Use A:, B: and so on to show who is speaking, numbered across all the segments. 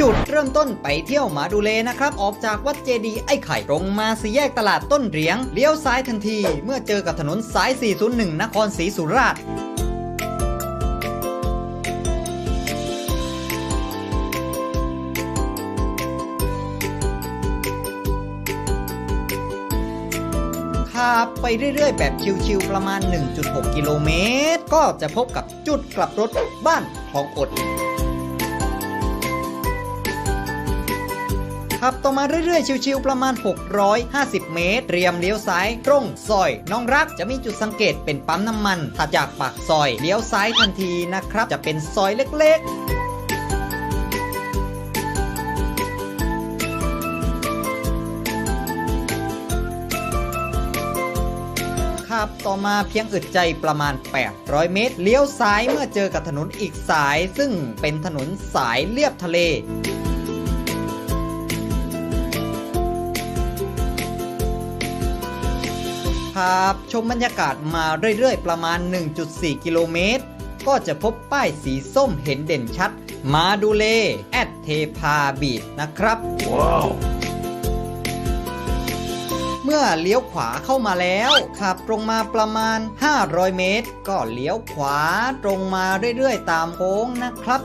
A: จุดเริ่มต้นไปเที่ยวหมาดูเลนะครับ ออกจากวัดเจดีย์ไอ้ไข่ตรงมาสี่แยกตลาดต้นเหรียง เลี้ยวซ้ายทันที เมื่อเจอกับถนนสาย 401 นครศรีสุราษฎร์ขับไปเรื่อยๆ แบบชิวๆประมาณ 1.6 กิโลเมตร ก็จะพบกับจุดกลับรถบ้านคลองอด ขับต่อมาเรื่อยๆ ชิวๆประมาณ 650 เมตร เตรียมเลี้ยวซ้ายตรงซอย น้องรักจะมีจุดสังเกตเป็นปั๊มน้ำมันถัดจากปากซอย เลี้ยวซ้ายทันทีนะครับ จะเป็นซอยเล็กๆขับต่อมาเพียงอึดใจประมาณ 800 เมตร เลี้ยวซ้ายเมื่อเจอกับถนนอีกสาย ซึ่งเป็นถนนสายเลียบทะเล ครับ ชมบรรยากาศมาเรื่อยๆ ประมาณ 1.4 กิโลเมตร ก็จะพบป้ายสีส้มเห็นเด่นชัด มาดูเล แอดเทพาบีดนะครับเมื่อเลี้ยวขวาเข้ามาแล้วขับตรงมาประมาณ 500 เมตร ก็เลี้ยวขวาตรงมาเรื่อยๆ ตามโค้งนะครับ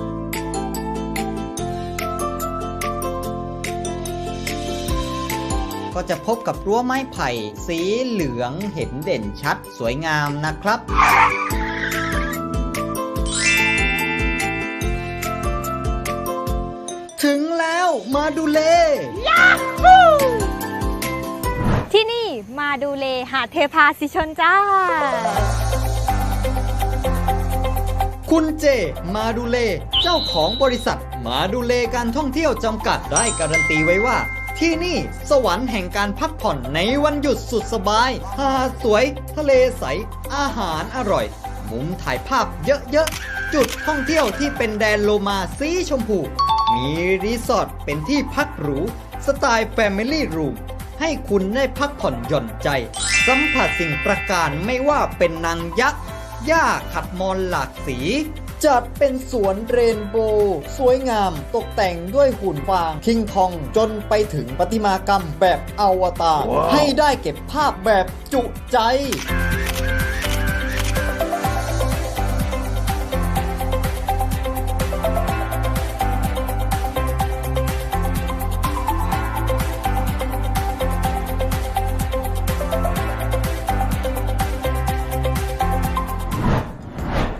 A: ก็จะพบกับรั้วไม้ไผ่ สีเหลืองเห็นเด่นชัดสวยงามนะครับถึงแล้วมาดูเล
B: ที่นี่มาดูเลหาดเทพาสิชนจ้า
A: คุณเจ มาดูเล เจ้าของบริษัท มาดูเลการท่องเที่ยวจำกัดได้การันตีไว้ว่า ที่นี่สวรรค์แห่งการพักผ่อนในวันหยุดสุดสบายหาสวย ทะเลใส อาหารอร่อย มุมถ่ายภาพเยอะๆ จุดท่องเที่ยวที่เป็นแดนโลมาสีชมพู มีรีสอร์ทเป็นที่พักหรู สไตล์แฟมิลี่รูมให้คุณได้พักผ่อนหย่อนใจ สัมผัสสิ่งประการไม่ว่าเป็นนางยักษ์หญ้าขัดมอนหลากสี จัดเป็นสวนเรนโบว์สวยงามตกแต่งด้วยหุ่นฟางคิงคองจนไปถึงประติมากรรมแบบอวตารให้ได้เก็บภาพแบบจุใจ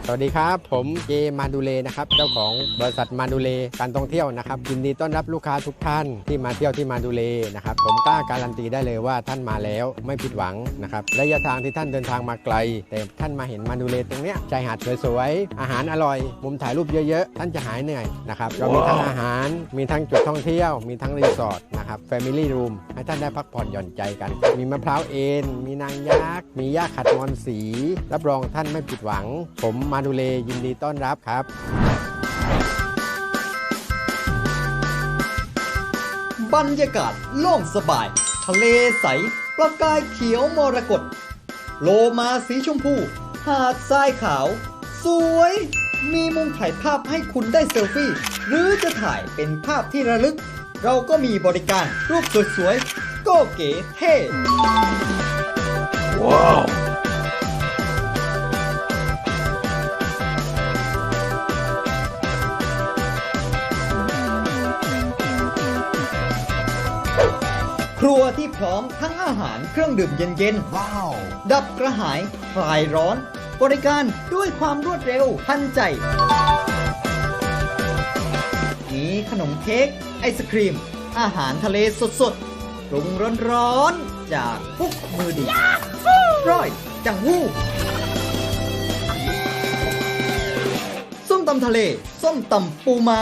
C: สวัสดีครับ ผมเจมาดูเลนะครับ เจ้าของบริษัทมาดูเลการท่องเที่ยวนะครับยินดีต้อนรับลูกค้าทุกท่านที่มาเที่ยวที่มาดูเลนะครับ ผมกล้าการันตีได้เลยว่าท่านมาแล้วไม่ผิดหวังนะครับระยะทางที่ท่านเดินทางมาไกล แต่ท่านมาเห็นมาดูเลตรงเนี้ยชายหาดสวยๆอาหารอร่อย มุมถ่ายรูปเยอะๆ ท่านจะหายเหนื่อยนะครับเรามีทั้งอาหาร มีทั้งจุดท่องเที่ยว มีทั้งรีสอร์ทนะครับแฟมิลี่รูมให้ท่านได้พักผ่อนหย่อนใจกัน มีมะพร้าวเอ็นมีนางยักษ์มีหญ้าขัดมอนสี รับรองท่านไม่ผิดหวัง ผมมาดูเลยินดีต้อนรับครับ
A: บรรยากาศโล่งสบาย ทะเลใส ประกายเขียวมรกตโลมาสีชมพู หาดทรายขาว สวย มีมุมถ่ายภาพให้คุณได้เซลฟี่ หรือจะถ่ายเป็นภาพที่ระลึก เราก็มีบริการรูปสวยๆ ก็เก๋เท่ ครัวที่พร้อมทั้งอาหารเครื่องดื่มเย็นๆ ว้าว ดับกระหายคลายร้อน บริการด้วยความรวดเร็วทันใจ มีขนมเค้กไอศครีม อาหารทะเลสดๆปรุงร้อนๆ จากพุกมือดีร่อยจังวู้ส้มตำทะเล ส้มตำปูม้า